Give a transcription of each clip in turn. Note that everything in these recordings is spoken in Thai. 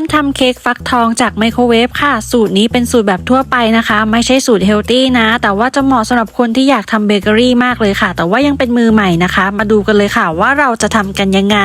นทำเค้กฟักทองจากไมโครเวฟค่ะ สูตรนี้เป็นสูตรแบบทั่วไปนะคะ ไม่ใช่สูตรเฮลตี้นะ แต่ว่าจะเหมาะสำหรับคนที่อยากทำเบเกอรี่มากเลยค่ะ แต่ว่ายังเป็นมือใหม่นะคะ มาดูกันเลยค่ะว่าเราจะทำกันยังไง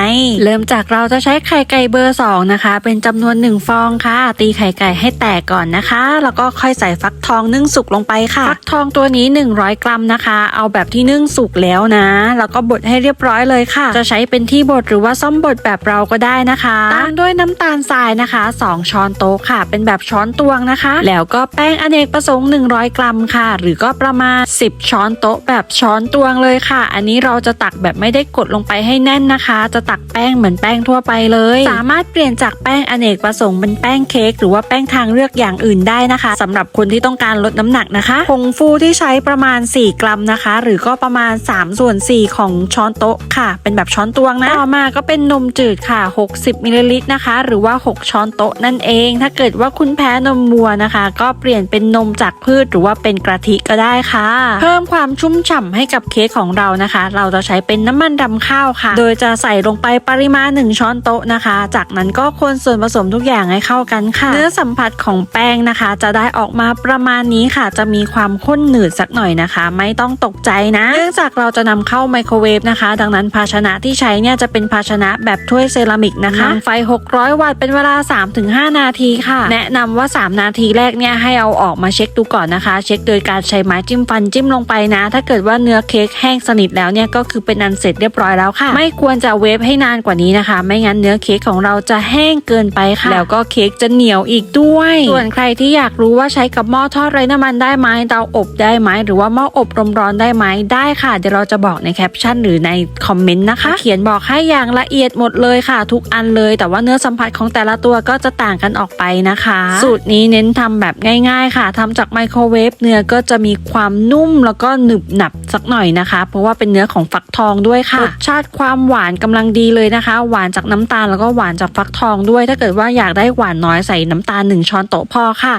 เริ่มจากเราจะใช้ไข่ไก่เบอร์ 2 นะคะ เป็นจำนวน 1 ฟองค่ะ ตีไข่ไก่ให้แตกก่อนนะคะ แล้วก็ค่อยใส่ฟักทองนึ่งสุกลงไปค่ะ ฟักทองตัวนี้ 100 กรัมนะคะ เอาแบบที่นึ่งสุกแล้วนะ แล้วก็บดให้เรียบร้อยเลยค่ะ จะใช้เป็นที่บดหรือว่าซ่อมบดแบบเราก็ได้นะคะตามด้วยน้ำตาลทรายนะคะ 2 ช้อนโต๊ะค่ะ เป็นแบบช้อนตวงนะคะ แล้วก็แป้งอเนกประสงค์ 100 กรัมค่ะ หรือก็ประมาณ 10 ช้อนโต๊ะแบบช้อนตวงเลยค่ะ อันนี้เราจะตักแบบไม่ได้กดลงไปให้แน่นนะคะ จะตักแป้งเหมือนแป้งทั่วไปเลย สามารถเปลี่ยนจากแป้งอเนกประสงค์เป็นแป้งเค้กหรือว่าแป้งทางเลือกอย่างอื่นได้นะคะสำหรับคนที่ต้องการลดน้ำหนักนะคะผงฟูที่ใช้ประมาณ 4 กรัมนะคะ หรือก็ประมาณ 3 ส่วน 4 ของช้อนโต๊ะค่ะ เป็นแบบช้อนตวงนะต่อมาก็เป็นนมจืดค่ะ 60มิลลิลิตรนะคะ หรือว่า 6ช้อนโต๊ะนั่นเอง ถ้าเกิดว่าคุณแพ้นมวัวนะคะ ก็เปลี่ยนเป็นนมจากพืชหรือว่าเป็นกะทิก็ได้ค่ะ เพิ่มความชุ่มฉ่ำให้กับเค้กของเรานะคะ เราจะใช้เป็นน้ำมันดำข้าวค่ะ โดยจะใส่ลงไปปริมาณ 1 ช้อนโต๊ะนะคะ จากนั้นก็คนส่วนผสมทุกอย่างให้เข้ากันค่ะ เนื้อสัมผัสของแป้งนะคะ จะได้ออกมาประมาณนี้ค่ะ จะมีความข้นหนืดสักหน่อยนะคะ ไม่ต้องตกใจนะ เนื่องจากเราจะนำเข้าไมโครเวฟนะคะ ดังนั้นภาชนะที่ใช้เนี่ยจะเป็นภาชนะแบบถ้วยเซรามิกนะคะไฟ 600 วัตต์เป็นเวลา3-5 นาทีค่ะ แนะนำว่า 3 นาทีแรกเนี่ยให้เอาออกมาเช็คดูก่อนนะคะ เช็คโดยการใช้ไม้จิ้มฟันจิ้มลงไปนะ ถ้าเกิดว่าเนื้อเค้กแห้งสนิทแล้วเนี่ยก็คือเป็นอันเสร็จเรียบร้อยแล้วค่ะ ไม่ควรจะเวฟให้นานกว่านี้นะคะ ไม่งั้นเนื้อเค้กของเราจะแห้งเกินไปค่ะ แล้วก็เค้กจะเหนียวอีกด้วย ส่วนใครที่อยากรู้ว่าใช้กับหม้อทอดไร้น้ำมันได้ไหมเตาอบได้ไหมหรือว่าหม้ออบลมร้อนได้ไหมได้ค่ะเดี๋ยวเราจะบอกในแคปชั่นหรือในคอมเมนต์นะคะ เขียนบอกให้อย่างละเอียดหมดเลยค่ะ ทุกอันเลย แต่ว่าเนื้อสัมผัสของแต่ละตัวก็จะต่างกันออกไปนะคะ สูตรนี้เน้นทำแบบง่าย ๆ ค่ะทำจากไมโครเวฟเนื้อก็จะมีความนุ่มแล้วก็หนึบหนับสักหน่อยนะคะ เพราะว่าเป็นเนื้อของฟักทองด้วยค่ะรสชาติความหวานกำลังดีเลยนะคะ หวานจากน้ำตาลแล้วก็หวานจากฟักทองด้วย ถ้าเกิดว่าอยากได้หวานน้อยใส่น้ำตาลหนึ่งช้อนโต๊ะพอค่ะ